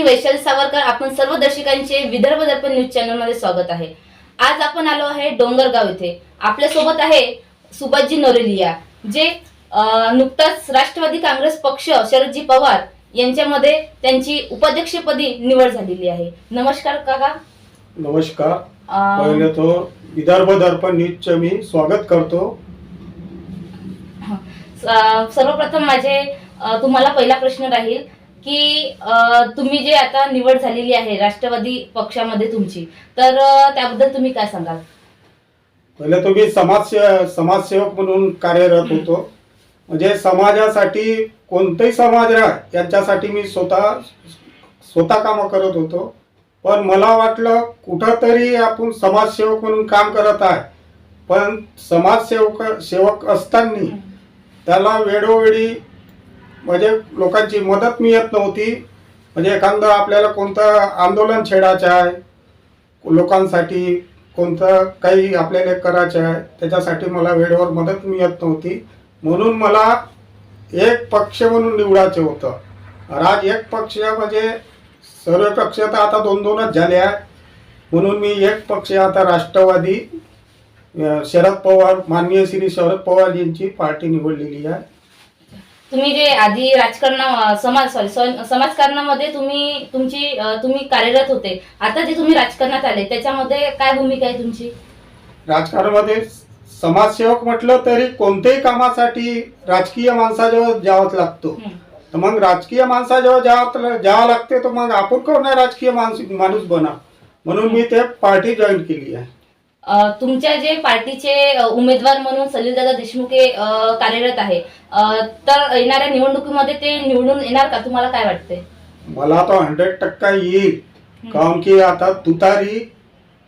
मी वैशाली सावरकर. आपण सर्व दर्शकांचे विदर्भ दर्पण न्यूज चॅनलमध्ये स्वागत आहे. आज आपण आलो आहे डोंगरगाव इथे. आपल्यासोबत आहे सुभाषजी नोरेलिया जे नुकताच राष्ट्रवादी काँग्रेस पक्ष शरदजी पवार यांच्यामध्ये त्यांची उपाध्यक्षपदी निवड झालेली आहे. नमस्कार काका. नमस्कार. अं, पहिले तो विदर्भ दर्पण न्यूजचे मी स्वागत करतो. सर्वप्रथम माझे तुम्हाला पहिला प्रश्न राहील. की तुम्ही जे आता निवड झालेली आहे राष्ट्रवादी पक्षामध्ये तुमची तर त्याबद्दल तुम्ही काय सांगाल? पहिले तो मी समाज समाजसेवक म्हणून कार्यरत होतो. म्हणजे समाजासाठी कोणताही समाज राह यांच्यासाठी मी स्वतः स्वतः कामं करत होतो. पण मला वाटलं कुठंतरी आपण समाजसेवक म्हणून काम करत आहे. पण समाजसेवक सेवक असताना त्याला वेळोवेळी म्हणजे लोकांची मदत मिळत नव्हती. म्हणजे एखादं आपल्याला कोणतं आंदोलन छेडायचं आहे लोकांसाठी कोणतं काही आपल्याला करायचं आहे त्याच्यासाठी मला वेळेवर मदत मिळत नव्हती. म्हणून मला एक पक्ष म्हणून निवडायचं होतं. राज आज एक पक्ष म्हणजे सर्व पक्ष तर आता दोन दोनच झाले आहे. म्हणून मी एक पक्ष आता राष्ट्रवादी शरद पवार माननीय श्री शरद पवार यांची पार्टी निवडलेली आहे. तुम्ही जे आधी राजकारणा समाज सॉरी समाजकारणामध्ये तुम्ही तुमची तुम्ही कार्यरत होते. आता जे तुम्ही राजकारणात आले त्याच्यामध्ये काय भूमिका आहे तुमची? राजकारणामध्ये समाजसेवक म्हटलं तरी कोणत्याही कामासाठी राजकीय माणसाजवळ जावंच लागतो. तर मग राजकीय माणसाजवळ जावं जावं लागते तर मग आपण कोण नाही राजकीय माणूस माणूस बना? म्हणून मी ते पार्टी जॉईन केली आहे. तुमच्या जे पार्टीचे उमेदवार म्हणून सलीलदादा देशमुख हे कार्यरत आहे तर येणाऱ्या निवडणुकीमध्ये ते निवडून येणार का? तुम्हाला काय वाटते मला तो हंड्रेड टक्का येईल. कारण की आता तुतारी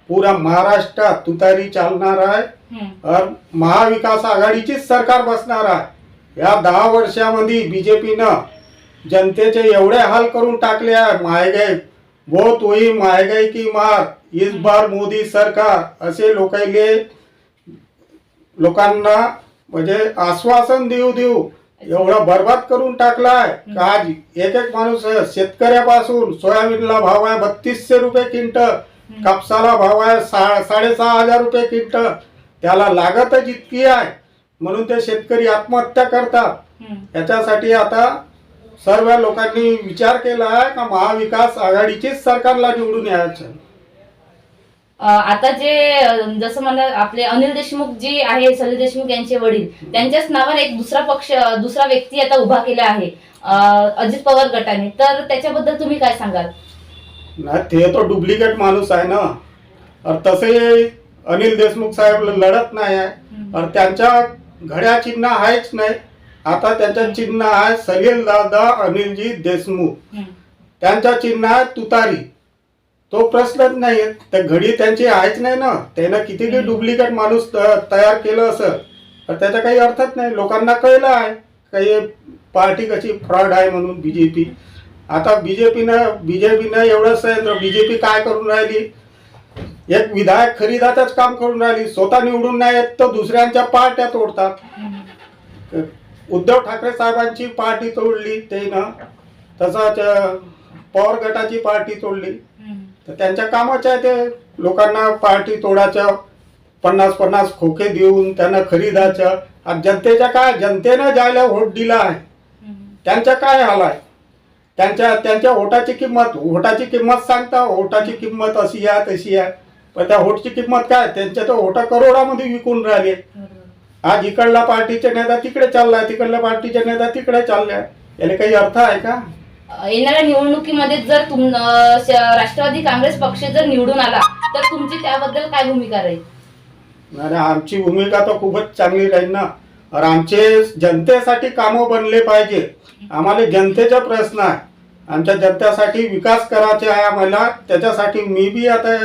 पुऱ्या महाराष्ट्रात तुतारी चालणार आहे. और महाविकास आघाडीचीच सरकार बसणार आहे. या दहा वर्षामध्ये बीजेपीनं जनतेचे एवढे हाल करून टाकले आहे महागाई बहुत होई महागाई की मार इस बार मोदी सरकार असे लोकांले लोकांना म्हणजे आश्वासन देऊ देऊ एवढा बर्बाद करून टाकलाय. का आज एक एक माणूस शेतकऱ्यापासून सोयाबीनला भाव आहे बत्तीसशे रुपये क्विंटल कापसाला भाव आहे सा साडेसहा हजार रुपये क्विंटल. त्याला लागतच इतकी आहे. म्हणून ते शेतकरी आत्महत्या करतात. याच्यासाठी आता सर्व लोकांनी विचार केला आहे का महाविकास आघाडीचीच सरकारला निवडून यायचं? आता जे जसं मला आपले अनिल देशमुख जी आहे सलील देशमुख यांचे वडील त्यांच्याच नावाने एक दुसरा पक्ष दुसरा व्यक्ती आता उभा केला आहे अजित पवार गटाने. तर त्याच्याबद्दल तुम्ही काय सांगाल? नाही ते तो डुप्लिकेट माणूस आहे ना. और तसे अनिल देशमुख साहेब लढत नाही आहे. त्यांच्या घड्या चिन्ह आहेच नाही. आता त्यांच्या चिन्ह आहे सलील दादा अनिलजी देशमुख. त्यांच्या चिन्ह आहे तुतारी. तो प्रश्नच नाही. त्या घडी त्यांची आहेच नाही ना. त्यानं किती काही डुप्लिकेट माणूस तयार केलं असं. तर त्याचा काही अर्थच नाही. लोकांना कळलं आहे. काही पार्टी कशी फ्रॉड आहे म्हणून बीजेपी आता बीजेपीनं बीजेपीनं एवढंच आहे बीजेपी काय करून राहिली? एक विधायक खरीदाचंच काम करून राहिली. स्वतः निवडून नाही येत तर दुसऱ्यांच्या पार्ट्या तोडतात. उद्धव ठाकरे साहेबांची पार्टी तोडली त्यानं तसंच अं, पवार गटाची पार्टी तोडली. तर त्यांच्या कामाचं आहे ते. लोकांना पार्टी तोडायचं पन्नास पन्नास खोके देऊन त्यांना खरीदायचं. आणि जनतेच्या काय जनतेनं ज्याला व्होट दिला आहे त्यांच्या काय हाल आहे? त्यांच्या त्यांच्या वोटाची किंमत वोटाची किंमत सांगता वोटाची किंमत अशी आहे तशी आहे. पण त्या वोटची किंमत काय? त्यांच्या तर वोटा करोडामध्ये विकून राहिले. आज इकडला पार्टीचे नेता तिकडे चाललाय तिकडल्या पार्टीचे नेता तिकडे चाललाय याला काही अर्थ आहे का? येणाऱ्या निवडणुकीमध्ये जर तुम राष्ट्रवादी काँग्रेस पक्ष जर निवडून आला तर तुमची त्याबद्दल काय भूमिका राहील? आणि आमची भूमिका तर खूपच चांगली राहील ना. और आमचे जनतेसाठी कामं बनले पाहिजे. आम्हाला जनतेचा प्रश्न आहे. आमच्या जनतेसाठी विकास करायचे आहे आम्हाला. त्याच्यासाठी मी बी आता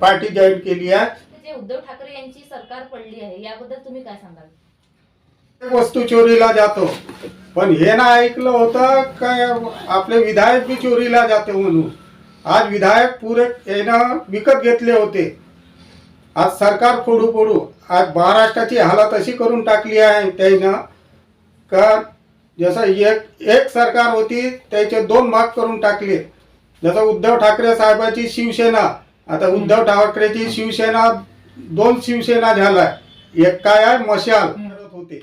पार्टी जॉईन केली आहे. उद्धव ठाकरे यांची सरकार पडली आहे याबद्दल तुम्ही काय सांगाल? वस्तू चोरीला जातो. पण हे ना ऐकलं होतं काय आपले विधायक बी चोरीला जाते म्हणून. आज विधायक पुरे येणं विकत घेतले होते. आज सरकार फोडू फोडू आज महाराष्ट्राची हालत अशी करून टाकली आहे त्यानं का जसं एक एक सरकार होती त्याचे दोन भाग करून टाकले. जसं उद्धव ठाकरे साहेबाची शिवसेना आता उद्धव ठाकरेची शिवसेना दोन शिवसेना झालाय. एक काय आहे? मशाल. करत होते.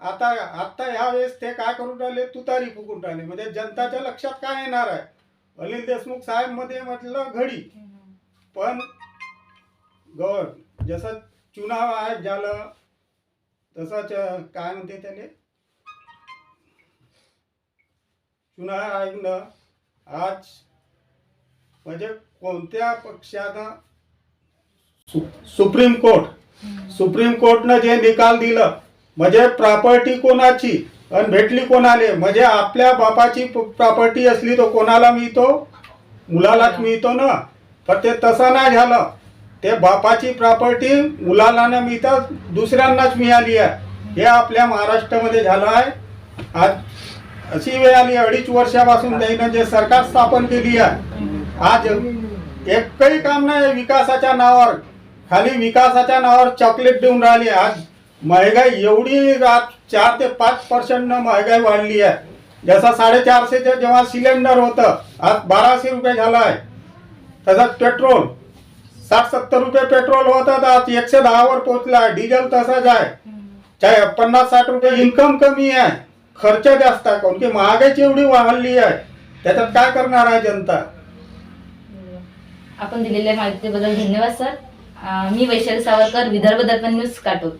आता आता ह्या वेळेस ते काय करून राहिले? तुतारी फुकून राहिले. म्हणजे जनताच्या लक्षात काय येणार आहे? अनिल देशमुख साहेबमध्ये म्हटलं घडी. पण गवर जसं चुनाव आहे झालं तसंच काय म्हणते त्याने चुनाव आयोगनं आज म्हणजे कोणत्या पक्षानं सुप्रीम कोर्ट. सुप्रीम कोर्टनं जे निकाल दिलं म्हणजे प्रॉपर्टी कोणाची आणि भेटली कोणाले म्हणजे आपल्या बापाची प्रॉपर्टी असली तो कोणाला मिळतो? मुलालाच मिळतो ना. पण ते तसं नाही झालं. ते बापाची प्रॉपर्टी मुलाला न मिळता दुसऱ्यांनाच मिळाली आहे. हे आपल्या महाराष्ट्रामध्ये झालं आहे. आज अशी वेळ आली अडीच वर्षापासून त्यांनी जे सरकार स्थापन केली आहे. आज एकही काम नाही विकासाच्या नावावर. खाली विकासाच्या नावावर चॉकलेट देऊन राहिली आज महागाई एवढी आज चार ते पाच पर्सेंट महागाई वाढली आहे. जसं साडेचारशेचं जेव्हा सिलेंडर होतं आज बाराशे रुपये झालं आहे. तसंच पेट्रोल साठ सत्तर रुपये पेट्रोल होतं तर आज. एकशे दहावर पोहोचला आहे. डिझेल तसंच आहे. चाहे पन्नास साठ रुपये इन्कम कमी आहे. खर्च जास्त आहे. काऊन की महागाईची एवढी वाढली आहे. त्याच्यात काय करणार आहे जनता? आपण दिलेल्या माहितीबद्दल धन्यवाद सर. मी वैशाली सावरकर विदर्भ दर्पण न्यूज काटोल.